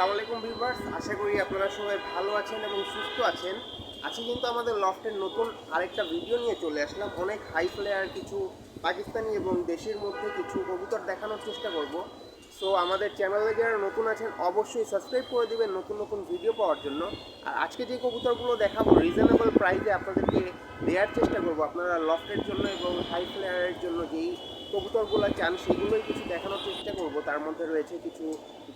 আসসালামু আলাইকুম ভিউয়ার্স, আশা করি আপনারা সবাই ভালো আছেন এবং সুস্থ আছেন। আজকে কিন্তু আমাদের লফটের নতুন আরেকটা ভিডিও নিয়ে চলে আসলাম। অনেক হাই ফ্লেয়ার কিছু পাকিস্তানি এবং দেশের মধ্যে কিছু কবুতর দেখানোর চেষ্টা করব। সো আমাদের চ্যানেলে যারা নতুন আছেন, অবশ্যই সাবস্ক্রাইব করে দেবেন নতুন নতুন ভিডিও পাওয়ার জন্য। আর আজকে যে কবুতরগুলো দেখাবো রিজনেবল প্রাইসে আপনাদেরকে দেওয়ার চেষ্টা করব আপনারা লফটের জন্য এবং হাই ফ্লেয়ারের জন্য যেই কবুতরগুলো চান, সেগুলোই কিছু দেখানোর চেষ্টা করব। তার মধ্যে রয়েছে কিছু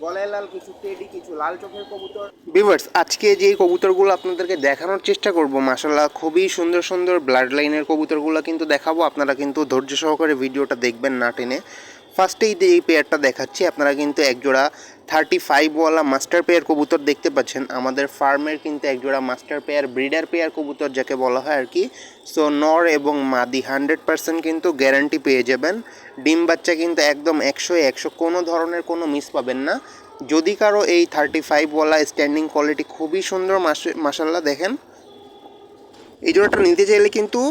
গলায় লাল, কিছু টেডি, কিছু লাল চোখের কবুতর। ভিভার্স আজকে যে কবুতরগুলো আপনাদেরকে দেখানোর চেষ্টা করব মাসাল্লাহ খুবই সুন্দর সুন্দর ব্লাড লাইনের কবুতরগুলো কিন্তু দেখাবো। আপনারা কিন্তু ধৈর্য সহকারে ভিডিওটা দেখবেন না টেনে। ফার্স্টেই এই পেয়ারটা দেখাচ্ছি, আপনারা কিন্তু একজোড়া থার্টি ফাইভওয়ালা মাস্টার পেয়ার কবুতর দেখতে পাচ্ছেন। আমাদের ফার্মের কিন্তু একজোড়া মাস্টার পেয়ার ব্রিডার পেয়ার কবুতর যাকে বলা হয় আর কি। সো নর এবং মাদি হান্ড্রেড পার্সেন্ট কিন্তু গ্যারান্টি পেয়ে যাবেন। ডিম বাচ্চা কিন্তু একদম একশো একশো, কোনো ধরনের কোনো মিস পাবেন না। যদি কারও এই থার্টি ফাইভওয়ালা স্ট্যান্ডিং কোয়ালিটি খুবই সুন্দর মাসাল্লাহ দেখেন। এই জোড়াটা নিতে চাইলে কিন্তু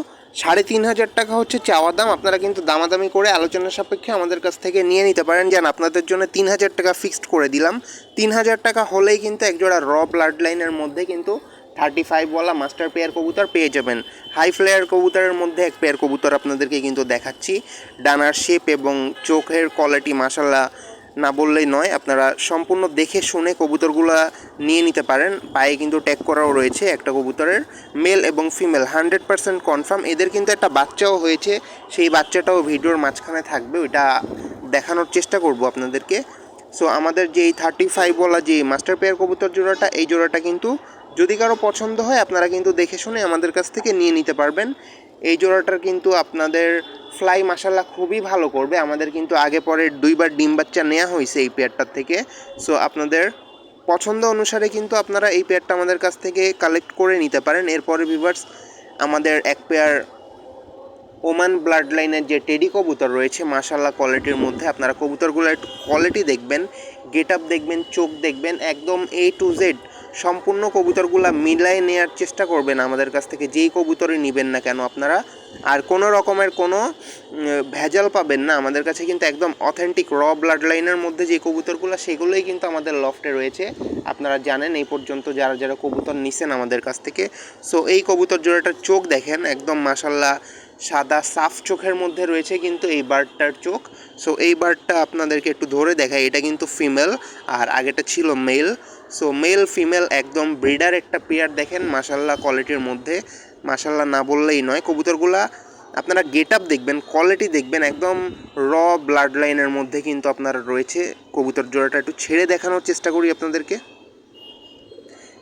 সাড়ে তিন হাজার টাকা হচ্ছে চাওয়া দাম। আপনারা কিন্তু দামাদামি করে আলোচনা সাপেক্ষে আমাদের কাছ থেকে নিয়ে নিতে পারেন। যেন আপনাদের জন্য তিন হাজার টাকা ফিক্সড করে দিলাম। তিন হাজার টাকা হলেই কিন্তু একজোড়া র ব্লাড লাইনের মধ্যে কিন্তু থার্টি ফাইভওয়ালা মাস্টার পেয়ার কবুতর পেয়ে যাবেন। হাই ফ্লেয়ার কবুতরের মধ্যে এক পেয়ার কবুতর আপনাদেরকে কিন্তু দেখাচ্ছি। ডানার শেপ এবং চোখের কোয়ালিটি মাসাল্লাহ না বললেই নয়, আপনারা সম্পূর্ণ দেখে শুনে কবুতরগুলা নিয়ে নিতে পারেন। পায়ে কিন্তু ট্যাগ করাও রয়েছে একটা কবুতরের মেল এবং ফিমেল হান্ড্রেড পার্সেন্ট কনফার্ম এদের কিন্তু একটা বাচ্চাও হয়েছে, সেই বাচ্চাটাও ভিডিওর মাঝখানে থাকবে, ওইটা দেখানোর চেষ্টা করব আপনাদেরকে। সো আমাদের যে এই থার্টি ফাইভ বলা যে মাস্টার পেয়ার কবুতর জোড়াটা, এই জোড়াটা কিন্তু যদি কারও পছন্দ হয়, আপনারা কিন্তু দেখে শুনে আমাদের কাছ থেকে নিয়ে নিতে পারবেন। এই জোড়াটার কিন্তু আপনাদের ফ্লাই মাসাল্লাহ খুবই ভালো করবে। আমাদের কিন্তু আগে পরে দুইবার ডিম বাচ্চা নেওয়া হয়েছে এই পেয়ারটার থেকে। সো আপনাদের পছন্দ অনুসারে কিন্তু আপনারা এই পেয়ারটা আমাদের কাছ থেকে কালেক্ট করে নিতে পারেন। এরপরে ভিভার্স আমাদের এক পেয়ার ওমান ব্লাড লাইনের যে টেডি কবুতর রয়েছে মাশাল্লাহ কোয়ালিটির মধ্যে আপনারা কবুতরগুলো একটু কোয়ালিটি দেখবেন গেট আপ দেখবেন, চোখ দেখবেন, একদম এ টু জেড সম্পূর্ণ কবুতরগুলো মিলাই নেওয়ার চেষ্টা করবেন আমাদের কাছ থেকে। যেই কবুতরই নেবেন না কেন, আপনারা আর কোনো রকমের কোনো ভেজাল পাবেন না। আমাদের কাছে কিন্তু একদম অথেন্টিক র ব্লাড লাইনের মধ্যে যে কবুতরগুলো, সেগুলোই কিন্তু আমাদের লফটে রয়েছে। আপনারা জানেন এই পর্যন্ত যারা যারা কবুতর নিছেন আমাদের কাছ থেকে। সো এই কবুতর জোড়াটার চোখ দেখেন, একদম মাসাল্লাহ সাদা, সাফ চোখের মধ্যে রয়েছে কিন্তু এই বার্ডটার চোখ। সো এই বার্ডটা আপনাদেরকে একটু ধরে দেখাই, এটা কিন্তু ফিমেল আর আগেটা ছিল মেল সো মেল ফিমেল একদম ব্রিডার একটা পেয়ার দেখেন মাসাল্লাহ কোয়ালিটির মধ্যে। মাসাল্লাহ না বললেই নয়, কবুতরগুলা আপনারা গেট আপ দেখবেন, কোয়ালিটি দেখবেন, একদম র ব্লাড লাইনের মধ্যে কিন্তু আপনারা রয়েছে কবুতর জোড়াটা। একটু ছেড়ে দেখানোর চেষ্টা করি আপনাদেরকে।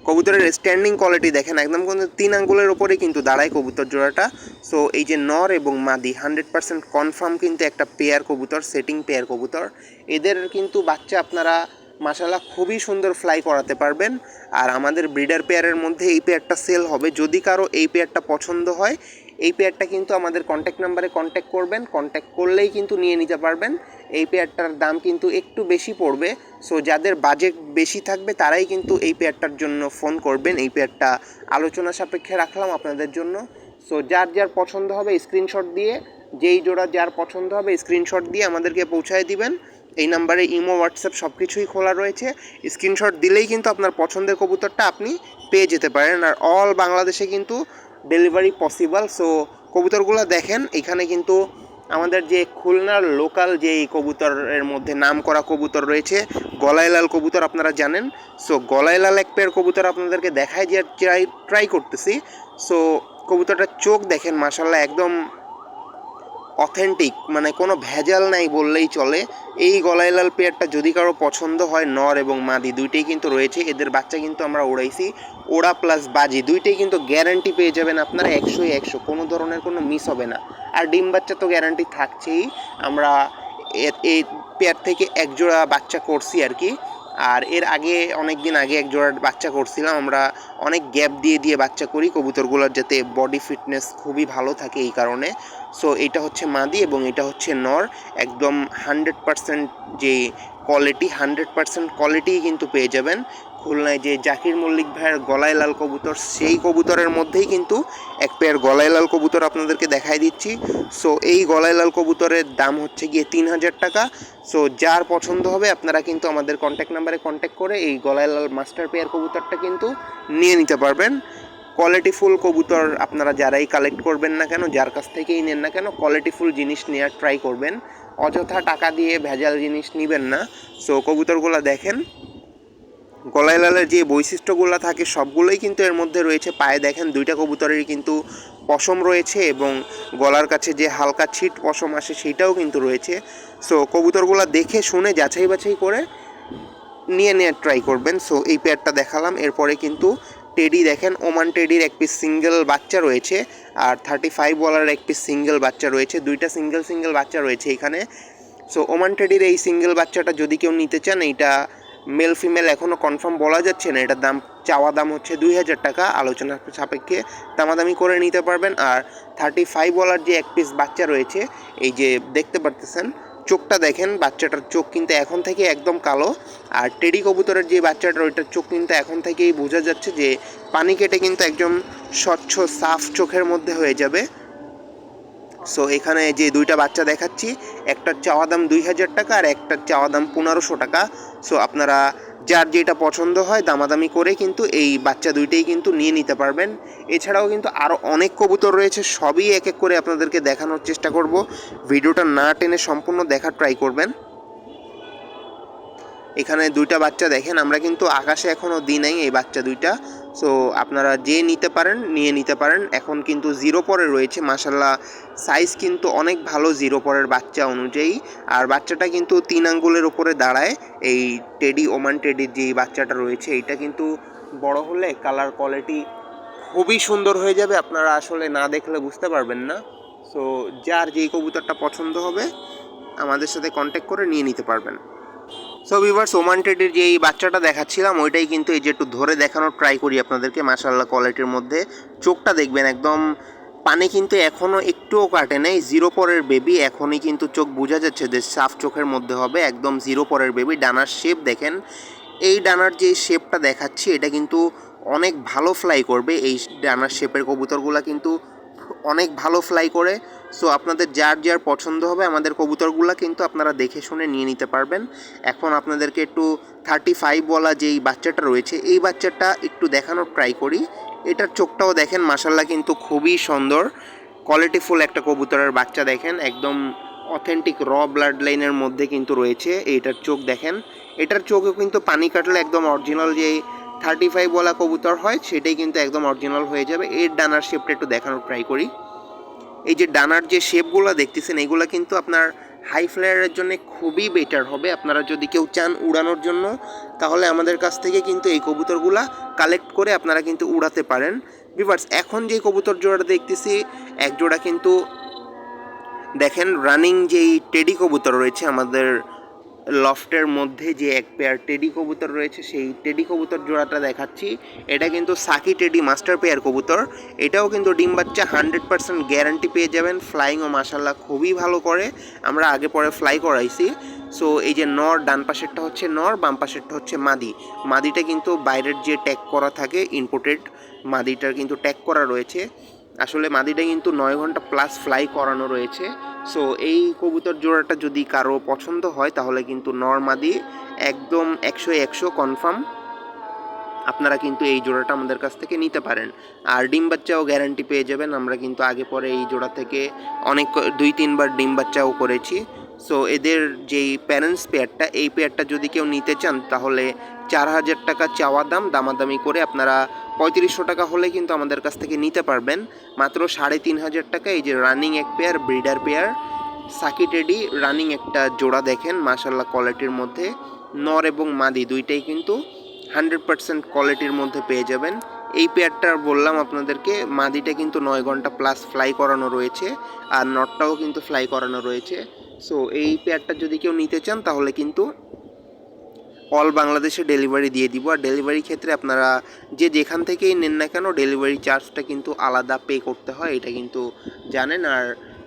কবুতরের স্ট্যান্ডিং কোয়ালিটি দেখেন, একদম কিন্তু তিন আঙ্গুলের ওপরে কিন্তু দাঁড়ায় কবুতর জোড়াটা। সো এই যে নর এবং মাদি হান্ড্রেড পার্সেন্ট কনফার্ম কিন্তু একটা পেয়ার কবুতর সেটিং পেয়ার কবুতর। এদের কিন্তু বাচ্চা আপনারা মাসাল্লাহ খুবই সুন্দর ফ্লাই করাতে পারবেন। আর আমাদের ব্রিডার পেয়ারের মধ্যে এই পেয়ারটা সেল হবে। যদি কারও এই পেয়ারটা পছন্দ হয়, এই পেয়ারটা কিন্তু আমাদের কন্ট্যাক্ট নাম্বারে কন্ট্যাক্ট করবেন। কন্ট্যাক্ট করলেই কিন্তু নিয়ে নিতে পারবেন। এই পেয়ারটার দাম কিন্তু একটু বেশি পড়বে। সো যাদের বাজেট বেশি থাকবে, তারাই কিন্তু এই পেয়ারটার জন্য ফোন করবেন। এই পেয়ারটা আলোচনা সাপেক্ষে রাখলাম আপনাদের জন্য। সো যার যার পছন্দ হবে স্ক্রিনশট দিয়ে, যেই জোড়া যার পছন্দ হবে স্ক্রিনশট দিয়ে আমাদেরকে পৌঁছায় দিবেন। এই নাম্বারে ইমো, হোয়াটসঅ্যাপ সব কিছুই খোলা রয়েছে। স্ক্রিনশট দিলেই কিন্তু আপনার পছন্দের কবুতরটা আপনি পেয়ে যেতে পারেন। আর অল বাংলাদেশে কিন্তু ডেলিভারি পসিবল সো কবুতরগুলো দেখেন। এখানে কিন্তু আমাদের যে খুলনার লোকাল যে এই কবুতরের মধ্যে নাম করা কবুতর রয়েছে, গলাইলাল কবুতর আপনারা জানেন। সো গলাইলাল এক পেয়ার কবুতর আপনাদেরকে দেখায় যে ট্রাই ট্রাই করতেছি। সো কবুতরটার চোখ দেখেন মাসাল্লাহ একদম অথেন্টিক মানে কোনো ভেজাল নাই বললেই চলে। এই গলাইলাল পেয়ারটা যদি কারও পছন্দ হয়, নর এবং মাদি, দুইটাই কিন্তু রয়েছে। এদের বাচ্চা কিন্তু আমরা ওড়াইছি। ওড়া প্লাস বাজি, দুইটাই কিন্তু গ্যারান্টি পেয়ে যাবেন আপনারা একশোই একশো। কোনো ধরনের কোনো মিস হবে না। আর ডিম বাচ্চা তো গ্যারান্টি থাকছেই। আমরা এই পেয়ার থেকে একজোড়া বাচ্চা করছি আর কি। আর এর আগে অনেক দিন আগে এক জোড়া বাচ্চা করছিলাম। আমরা অনেক গ্যাপ দিয়ে দিয়ে বাচ্চা করি। কবুতরগুলোর যাতে বডি ফিটনেস খুবই ভালো থাকে এই কারণে। সো এটা হচ্ছে মাদি এবং এটা হচ্ছে নর। একদম হান্ড্রেড পারসেন্ট যে কোয়ালিটি হান্ড্রেড পার্সেন্ট কোয়ালিটি কিন্তু পেয়ে যাবেন। খুলনায় যে জাকির মল্লিক ভাইয়ের গলায় লাল কবুতর, সেই কবুতরের মধ্যেই কিন্তু এক পেয়ার গলায় লাল কবুতর আপনাদেরকে দেখাই দিচ্ছি। সো এই গলায় লাল কবুতরের দাম হচ্ছে গিয়ে তিন হাজার টাকা। সো যার পছন্দ হবে আপনারা কিন্তু আমাদের কন্ট্যাক্ট নাম্বারে কন্ট্যাক্ট করে এই গলায় লাল মাস্টার পেয়ার কবুতরটা কিন্তু নিয়ে নিতে পারবেন। কোয়ালিটিফুল কবুতর আপনারা যারাই কালেক্ট করবেন না কেন, যার কাছ থেকেই নেন না কেন কোয়ালিটিফুল জিনিস নেওয়ার ট্রাই করবেন। অযথা টাকা দিয়ে ভেজাল জিনিস নেবেন না। সো কবুতরগুলো দেখেন। গলায় লালের যে বৈশিষ্ট্যগুলো থাকে, সবগুলোই কিন্তু এর মধ্যে রয়েছে। পায়ে দেখেন দুইটা কবুতরেরই কিন্তু পশম রয়েছে এবং গলার কাছে যে হালকা ছিট পশম আসে সেটাও কিন্তু রয়েছে। সো কবুতরগুলো দেখে শুনে যাচাই বাছাই করে নিয়ে নেওয়ার ট্রাই করবেন। সো এই পেয়ারটা দেখালাম। এরপরে কিন্তু টেডি দেখেন ওমান টেডির এক পিস সিঙ্গেল বাচ্চা রয়েছে আর থার্টি ফাইভ বলার এক পিস সিঙ্গেল বাচ্চা রয়েছে। দুইটা সিঙ্গেল সিঙ্গেল বাচ্চা রয়েছে এখানে। সো ওমান টেডির এই সিঙ্গেল বাচ্চাটা যদি কেউ নিতে চান, এইটা মেল ফিমেল এখনও কনফার্ম বলা যাচ্ছে না, এটার দাম, চাওয়া দাম হচ্ছে দুই হাজার টাকা আলোচনা সাপেক্ষে দামাদামি করে নিতে পারবেন। আর থার্টি ফাইভ বলার যে এক পিস বাচ্চা রয়েছে, এই যে দেখতে পারতেছেন, চোখটা দেখেন, বাচ্চাটার চোখ কিন্তু এখন থেকে একদম কালো। আর টেডি কবুতরের যে বাচ্চাটা ওইটার চোখ কিন্তু এখন থেকেই বোঝা যাচ্ছে যে পানি কেটে কিন্তু একদম স্বচ্ছ, সাফ চোখের মধ্যে হয়ে যাবে। সো এখানে যে দুইটা বাচ্চা দেখাচ্ছি একটার চাওয়া দাম দুই হাজার টাকা আর একটার চাওয়া দাম পনেরোশো টাকা। সো আপনারা যার যেটা পছন্দ হয় দামাদামি করে কিন্তু এই বাচ্চা দুইটাই কিন্তু নিয়ে নিতে পারবেন। এছাড়াও কিন্তু আরও অনেক কবুতর রয়েছে, সবই এক এক করে আপনাদেরকে দেখানোর চেষ্টা করব। ভিডিওটা না টেনে সম্পূর্ণ দেখার ট্রাই করবেন। এখানে দুইটা বাচ্চা দেখেন, আমরা কিন্তু আকাশে এখনও দিই নাই এই বাচ্চা দুইটা। সো আপনারা যে নিতে পারেন, নিয়ে নিতে পারেন। এখন কিন্তু জিরো পরে রয়েছে। মাসাল্লাহ সাইজ কিন্তু অনেক ভালো জিরো পরের বাচ্চা অনুযায়ী। আর বাচ্চাটা কিন্তু তিন আঙ্গুলের উপরে দাঁড়ায়। এই টেডি ওমান টেডির যে বাচ্চাটা রয়েছে এইটা কিন্তু বড় হলে কালার কোয়ালিটি খুবই সুন্দর হয়ে যাবে। আপনারা আসলে না দেখলে বুঝতে পারবেন না। সো যার যেই কবুতরটা পছন্দ হবে, আমাদের সাথে কন্ট্যাক্ট করে নিয়ে নিতে পারবেন। সো ভিভার্স ওমান যে এই বাচ্চাটা দেখাচ্ছিলাম, ওইটাই কিন্তু এই যে একটু ধরে দেখানোর ট্রাই করি আপনাদেরকে। মাসাল্লাহ কোয়ালিটির মধ্যে চোখটা দেখবেন একদম। পানি কিন্তু এখনও একটুও কাটে নাই জিরো পরের বেবি এখনই কিন্তু চোখ বোঝা যাচ্ছে যে সাফ চোখের মধ্যে হবে, একদম জিরো পরের বেবি ডানার শেপ দেখেন, এই ডানার যে শেপটা দেখাচ্ছি, এটা কিন্তু অনেক ভালো ফ্লাই করবে। এই ডানার শেপের কবুতরগুলো কিন্তু অনেক ভালো ফ্লাই করে। সো আপনাদের যার যার পছন্দ হবে, আমাদের কবুতরগুলো কিন্তু আপনারা দেখে শুনে নিয়ে নিতে পারবেন। এখন আপনাদেরকে একটু থার্টি ফাইভ বলা যেই বাচ্চাটা রয়েছে, এই বাচ্চাটা একটু দেখানোর ট্রাই করি। এটার চোখটাও দেখেন মাসাল্লাহ কিন্তু খুবই সুন্দর। কোয়ালিটিফুল একটা কবুতরের বাচ্চা দেখেন, একদম অথেন্টিক র ব্লাড লাইনের মধ্যে কিন্তু রয়েছে এইটার চোখ দেখেন। এটার চোখও কিন্তু পানি কাটলে একদম অরিজিনাল যে থার্টি ফাইভ বলা কবুতর হয়, সেটাই কিন্তু একদম অরিজিনাল হয়ে যাবে। এর ডানার শেপটা একটু দেখানোর ট্রাই করি। এই যে ডানার যে শেপগুলো দেখতেছেন, এগুলো কিন্তু আপনার হাই ফ্লায়ারের জন্য খুবই বেটার হবে। আপনারা যদি কেউ চান উড়ানোর জন্য, তাহলে আমাদের কাছ থেকে কিন্তু এই কবুতরগুলো কালেক্ট করে আপনারা কিন্তু উড়াতে পারেন। বিভার্স এখন যে কবুতর জোড়াটা দেখতেছি, এক জোড়া কিন্তু দেখেন রানিং যেই টেডি কবুতর রয়েছে আমাদের লফটের মধ্যে যে এক পেয়ার টেডি কবুতর রয়েছে, সেই টেডি কবুতর জোড়াটা দেখাচ্ছি। এটা কিন্তু সাকি টেডি মাস্টার পেয়ার কবুতর। এটাও কিন্তু ডিম বাচ্চা হান্ড্রেড পার্সেন্ট গ্যারান্টি পেয়ে যাবেন। ফ্লাইংও মাসাল্লাহ খুবই ভালো করে। আমরা আগে পরে ফ্লাই করাইছি। সো এই যে নর, ডান পাশেরটা হচ্ছে নর, বাম পাশেরটা হচ্ছে মাদি। মাদিটা কিন্তু বাইরের যে ট্যাগ করা থাকে ইম্পোর্টেড মাদিটার কিন্তু ট্যাগ করা রয়েছে। আসলে মাদিটা কিন্তু নয় ঘণ্টা প্লাস ফ্লাই করানো রয়েছে। সো এই কবুতর জোড়াটা যদি কারও পছন্দ হয়, তাহলে কিন্তু নর্মাদি একদম একশো একশো কনফার্ম আপনারা কিন্তু এই জোড়াটা আমাদের কাছ থেকে নিতে পারেন। আর ডিম বাচ্চাও গ্যারান্টি পেয়ে যাবেন। আমরা কিন্তু আগে পরে এই জোড়া থেকে অনেক, দুই, তিনবার ডিম বাচ্চাও করেছি। সো এদের যেই প্যারেন্টস পেয়ারটা এই পেয়ারটা যদি কেউ নিতে চান, তাহলে চার হাজার টাকা চাওয়া দাম, দামাদামি করে আপনারা পঁয়ত্রিশশো টাকা হলে কিন্তু আমাদের কাছ থেকে নিতে পারবেন। মাত্র সাড়ে তিন হাজার টাকা, এই যে রানিং এক পেয়ার ব্রিডার পেয়ার সাকি টেডি রানিং একটা জোড়া দেখেন মাশাল্লাহ কোয়ালিটির মধ্যে। নর এবং মাদি, দুইটাই কিন্তু হান্ড্রেড পার্সেন্ট কোয়ালিটির মধ্যে পেয়ে যাবেন। এই পেয়ারটা বললাম আপনাদেরকে, মাদিটা কিন্তু নয় ঘণ্টা প্লাস ফ্লাই করানো রয়েছে আর নটটাও কিন্তু ফ্লাই করানো রয়েছে। সো এই পেয়ারটা যদি কেউ নিতে চান, তাহলে কিন্তু অল বাংলাদেশে ডেলিভারি দিয়ে দিব। আর ডেলিভারি ক্ষেত্রে আপনারা যে যেখান থেকেই নেন না কেন ডেলিভারি চার্জটা কিন্তু আলাদা পে করতে হয়, এটা কিন্তু জানেন। আর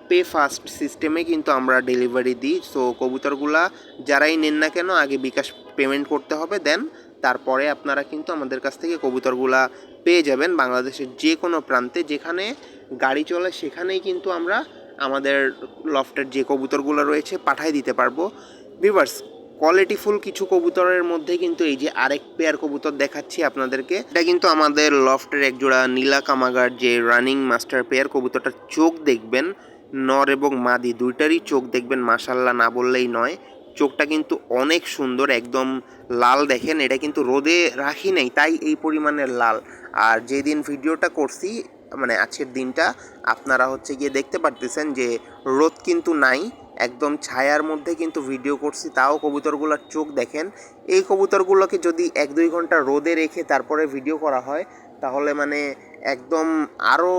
পে ফাস্ট সিস্টেমে কিন্তু আমরা ডেলিভারি দিই। সো কবুতরগুলা যারাই নেন না কেন, আগে বিকাশ পেমেন্ট করতে হবে দেন তারপরে আপনারা কিন্তু আমাদের কাছ থেকে কবুতরগুলা পেয়ে যাবেন বাংলাদেশের যে কোনো প্রান্তে। যেখানে গাড়ি চলে, সেখানেই কিন্তু আমরা আমাদের লফটের যে কবুতরগুলো রয়েছে পাঠাই দিতে পারব। ভিভার্স কোয়ালিটিফুল কিছু কবুতরের মধ্যে কিন্তু এই যে আরেক পেয়ার কবুতর দেখাচ্ছি আপনাদেরকে। এটা কিন্তু আমাদের লফটের একজোড়া নীলা কামাগার যে রানিং মাস্টার পেয়ার কবুতরটার চোখ দেখবেন। নর এবং মাদি, দুইটারই চোখ দেখবেন মাসাল্লাহ না বললেই নয়। চোখটা কিন্তু অনেক সুন্দর, একদম লাল দেখেন, এটা কিন্তু রোদে রাখি নাই, তাই এই পরিমাণের লাল। আর যেদিন ভিডিওটা করছি মানে আজকের দিনটা, আপনারা হচ্ছে গিয়ে দেখতে পারতেছেন যে রোদ কিন্তু নাই, একদম ছায়ার মধ্যে কিন্তু ভিডিও করছি, তাও কবুতরগুলোর চোখ দেখেন। এই কবুতরগুলোকে যদি এক দুই ঘণ্টা রোদে রেখে তারপরে ভিডিও করা হয়, তাহলে মানে একদম আরও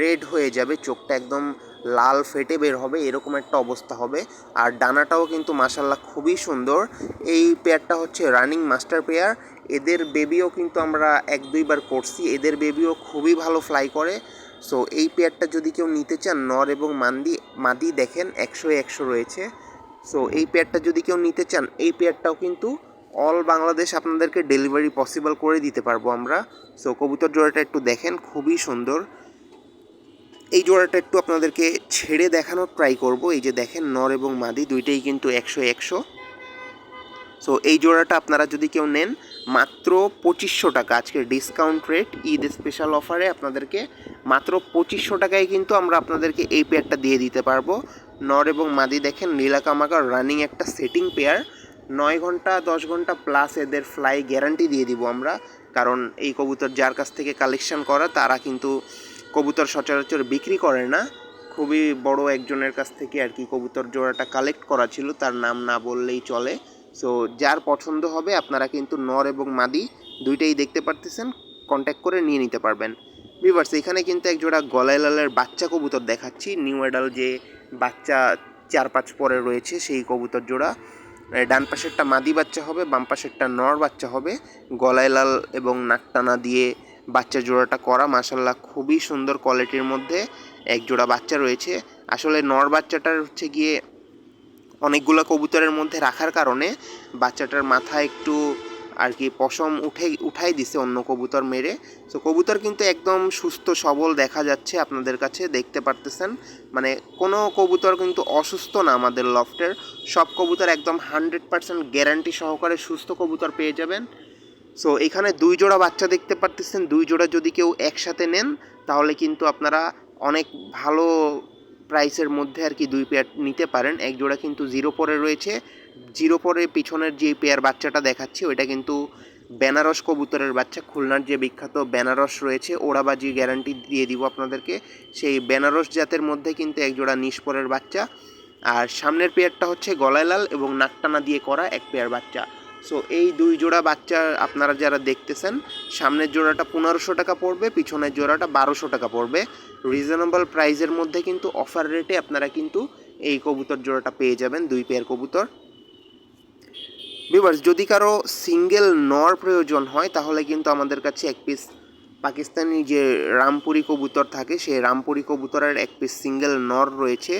রেড হয়ে যাবে, চোখটা একদম লাল ফেটে বের হবে, এরকম একটা অবস্থা হবে। আর ডানাটাও কিন্তু মাসাল্লাহ খুবই সুন্দর। এই পেয়ারটা হচ্ছে রানিং মাস্টার পেয়ার এদের বেবিও কিন্তু আমরা এক, দুইবার করছি। এদের বেবিও খুবই ভালো ফ্লাই করে। সো এই পেয়ারটা যদি কেউ নিতে চান, নর এবং মান্দি, মাদি দেখেন, একশো একশো রয়েছে। সো এই পেয়ারটা যদি কেউ নিতে চান, এই পেয়ারটাও কিন্তু অল বাংলাদেশ আপনাদেরকে ডেলিভারি পসিবল করে দিতে পারব আমরা। সো কবুতর জোড়াটা একটু দেখেন, খুবই সুন্দর। এই জোড়াটা একটু আপনাদেরকে ছেড়ে দেখানোর ট্রাই করব। এই যে দেখেন, নর এবং মাদি দুইটাই কিন্তু একশো একশো। সো এই জোড়াটা আপনারা যদি কেউ নেন, মাত্র পঁচিশশো টাকা। আজকের ডিসকাউন্ট রেট ঈদ স্পেশাল অফারে আপনাদেরকে মাত্র পঁচিশশো টাকায় কিন্তু আমরা আপনাদেরকে এই পেয়ারটা দিয়ে দিতে পারব। নর এবং মাদি দেখেন নীলাকামাকার রানিং একটা সেটিং পেয়ার নয় ঘণ্টা, দশ ঘণ্টা প্লাস এদের ফ্লাই গ্যারান্টি দিয়ে দিব আমরা। কারণ এই কবুতর যার কাছ থেকে কালেকশন করা, তারা কিন্তু কবুতর সচরাচর বিক্রি করে না। খুবই বড় একজনের কাছ থেকে আর কি কবুতর জোড়াটা কালেক্ট করা ছিল, তার নাম না বললেই চলে। সো যার পছন্দ হবে আপনারা কিন্তু নর এবং মাদি দুইটাই দেখতে পারতেছেন কন্ট্যাক্ট করে নিয়ে নিতে পারবেন। ভিভার্স এখানে কিন্তু এক জোড়া গলায় লালের বাচ্চা কবুতর দেখাচ্ছি। নিউ এডাল যে বাচ্চা চার পাঁচ পরে রয়েছে, সেই কবুতর জোড়া। ডান পাশেরটা মাদি বাচ্চা হবে, বাম পাশেরটা নর বাচ্চা হবে। গলায় লাল এবং নাকটানা দিয়ে বাচ্চা জোড়াটা করা মাসাল্লাহ খুবই সুন্দর কোয়ালিটির মধ্যে এক জোড়া বাচ্চা রয়েছে। আসলে নর বাচ্চাটার হচ্ছে গিয়ে অনেকগুলো কবুতরের মধ্যে রাখার কারণে বাচ্চাটার মাথা একটু আর কি পশম উঠে, উঠাই দিছে অন্য কবুতর মেরে। তো কবুতর কিন্তু একদম সুস্থ, সবল দেখা যাচ্ছে আপনাদের কাছে, দেখতে পারতেছেন। মানে কোনো কবুতর কিন্তু অসুস্থ না আমাদের লফটের সব কবুতর একদম হান্ড্রেড পার্সেন্ট গ্যারান্টি সহকারে সুস্থ কবুতর পেয়ে যাবেন। সো এখানে দুই জোড়া বাচ্চা দেখতে পারতেছেন। দুই জোড়া যদি কেউ একসাথে নেন, তাহলে কিন্তু আপনারা অনেক ভালো প্রাইসের মধ্যে আর কি দুই পেয়ার নিতে পারেন। এক জোড়া কিন্তু জিরো পরে রয়েছে। জিরো পরে পিছনের যে পেয়ার বাচ্চাটা দেখাচ্ছি, ওইটা কিন্তু বেনারস কবুতরের বাচ্চা। খুলনার যে বিখ্যাত বেনারস রয়েছে ওড়াবাজি গ্যারান্টি দিয়ে দিব আপনাদেরকে, সেই বেনারস জাতের মধ্যে কিন্তু এক জোড়া নিষ্পরের বাচ্চা। আর সামনের পেয়ারটা হচ্ছে গলায় লাল এবং নাকটানা দিয়ে করা এক পেয়ার বাচ্চা। সো এই দুই জোড়া বাচ্চা আপনারা যারা দেখতেছেন, সামনের জোড়াটা পনেরোশো টাকা পড়বে, পিছনের জোড়াটা বারোশো টাকা পড়বে। রিজনেবল প্রাইসের মধ্যে কিন্তু অফার রেটে আপনারা কিন্তু এই কবুতর জোড়াটা পেয়ে যাবেন, দুই পেয়ার কবুতর। ভিউয়ার্স যদি কারও সিঙ্গেল নর প্রয়োজন হয়, তাহলে কিন্তু আমাদের কাছে এক পিস পাকিস্তানি যে রামপুরি কবুতর থাকে সেই রামপুরি কবুতরের এক পিস সিঙ্গেল নর রয়েছে।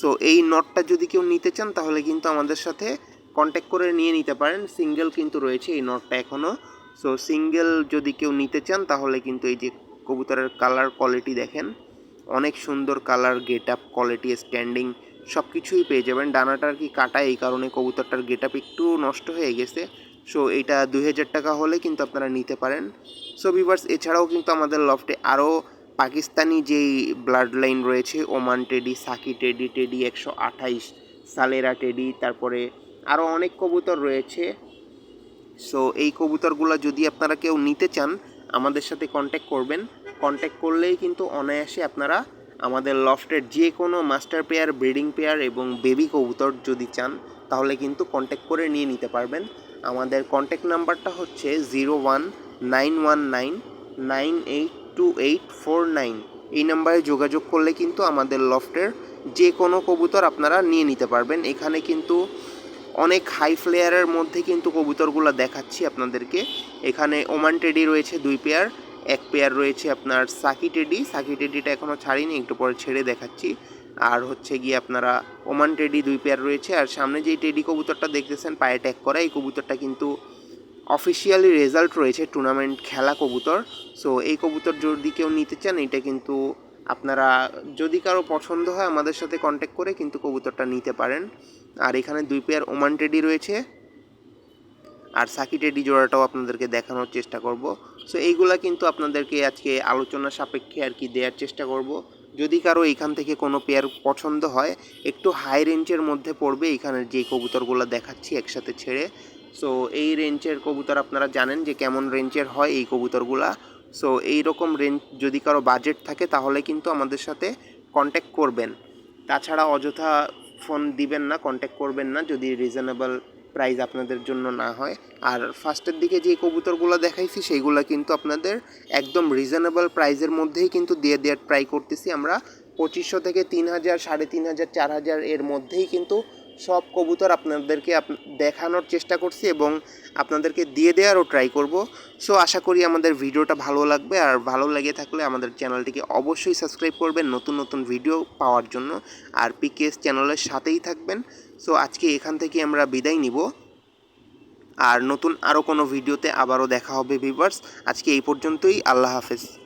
সো এই নটটা যদি কেউ নিতে চান, তাহলে কিন্তু আমাদের সাথে কন্ট্যাক্ট করে নিয়ে নিতে পারেন। সিঙ্গেল কিন্তু রয়েছে এই নটটা এখনও সো সিঙ্গেল যদি কেউ নিতে চান, তাহলে কিন্তু এই যে কবুতরের কালার কোয়ালিটি দেখেন। অনেক সুন্দর colour get up quality standing সব কিছুই পেয়ে যাবেন। ডানাটার কি কাটা? এই কারণে কবুতরটার গেট আপ একটু নষ্ট হয়ে গেছে। সো এটা দুই হাজার টাকা হলে কিন্তু আপনারা নিতে পারেন। সো ভিভার্স এছাড়াও কিন্তু আমাদের লফটে আরও পাকিস্তানি যেই ব্লাড লাইন রয়েছে ওমান টেডি সাকি টেডি টেডি একশো আঠাইশ সালেরা টেডি তারপরে আরও অনেক কবুতর রয়েছে। সো এই কবুতরগুলো যদি আপনারা কেউ নিতে চান, আমাদের সাথে কন্ট্যাক্ট করবেন। কন্ট্যাক্ট করলেই কিন্তু অনায়াসে আপনারা আমাদের লফটের যে কোনো মাস্টার পেয়ার ব্রিডিং পেয়ার এবং বেবি কবুতর যদি চান, তাহলে কিন্তু কন্ট্যাক্ট করে নিয়ে নিতে পারবেন। আমাদের কন্ট্যাক্ট নাম্বারটা হচ্ছে zero one nine one nine nine eight two eight four nine এই নাম্বারে যোগাযোগ করলে কিন্তু আমাদের লফটের যে কোনো কবুতর আপনারা নিয়ে নিতে পারবেন। এখানে কিন্তু অনেক হাই ফ্লেয়ারের মধ্যে কিন্তু কবুতরগুলো দেখাচ্ছি আপনাদেরকে। এখানে ওমান টেডি রয়েছে দুই পেয়ার এক পেয়ার রয়েছে আপনার সাকি টেডি সাকি টেডিটা এখনও ছাড়িনি, একটু পরে ছেড়ে দেখাচ্ছি। আর হচ্ছে গিয়ে আপনারা ওমান টেডি দুই পেয়ার রয়েছে। আর সামনে যেই টেডি কবুতরটা দেখতেছেন, পায়ে ট্যাগ করা, এই কবুতরটা কিন্তু অফিসিয়ালি রেজাল্ট রয়েছে টুর্নামেন্ট খেলা কবুতর। সো এই কবুতর যদি কেউ নিতে চান, এটা কিন্তু আপনারা যদি কারও পছন্দ হয় আমাদের সাথে কন্ট্যাক্ট করে কিন্তু কবুতরটা নিতে পারেন। আর এখানে দুই পেয়ার ওমান টেডি রয়েছে। আর সাকি টেডি জোড়াটাও আপনাদেরকে দেখানোর চেষ্টা করব। সো এইগুলা কিন্তু আপনাদেরকে আজকে আলোচনা সাপেক্ষে আর কি দেওয়ার চেষ্টা করব। যদি কারও এখান থেকে কোনো পেয়ার পছন্দ হয়, একটু হাই রেঞ্জের মধ্যে পড়বে। এখানের যে কবুতরগুলো দেখাচ্ছি একসাথে ছেড়ে। সো এই রেঞ্জের কবুতর আপনারা জানেন যে কেমন রেঞ্জের হয় এই কবুতরগুলা। সো এই রকম রেঞ্জ যদি কারও বাজেট থাকে, তাহলে কিন্তু আমাদের সাথে কন্ট্যাক্ট করবেন। তাছাড়া অযথা ফোন দিবেন না কন্ট্যাক্ট করবেন না যদি রিজনেবল প্রাইস আপনাদের জন্য না হয়। আর ফার্স্টের দিকে যে কবুতরগুলো দেখাইছি, সেইগুলো কিন্তু আপনাদের একদম রিজনেবল প্রাইজের মধ্যেই কিন্তু দিয়ে দেওয়ার ট্রাই করতেছি। আমরা পঁচিশশো থেকে তিন হাজার, সাড়ে তিন হাজার, চার হাজার এর মধ্যেই কিন্তু সব কবুতর আপনাদেরকে আপ- দেখানোর চেষ্টা করছি এবং আপনাদেরকে দিয়ে দেওয়ারও ট্রাই করব। সো আশা করি আমাদের ভিডিওটা ভালো লাগবে। আর ভালো লেগে থাকলে আমাদের চ্যানেলটিকে অবশ্যই সাবস্ক্রাইব করবেন নতুন নতুন ভিডিও পাওয়ার জন্য। আর পিকেএস চ্যানেলের সাথেই থাকবেন। সো আজকে এখান থেকে আমরা বিদায় নিব। আর নতুন আরও কোনো ভিডিওতে আবারও দেখা হবে ভিভার্স আজকে এই পর্যন্তই। আল্লাহ হাফেজ।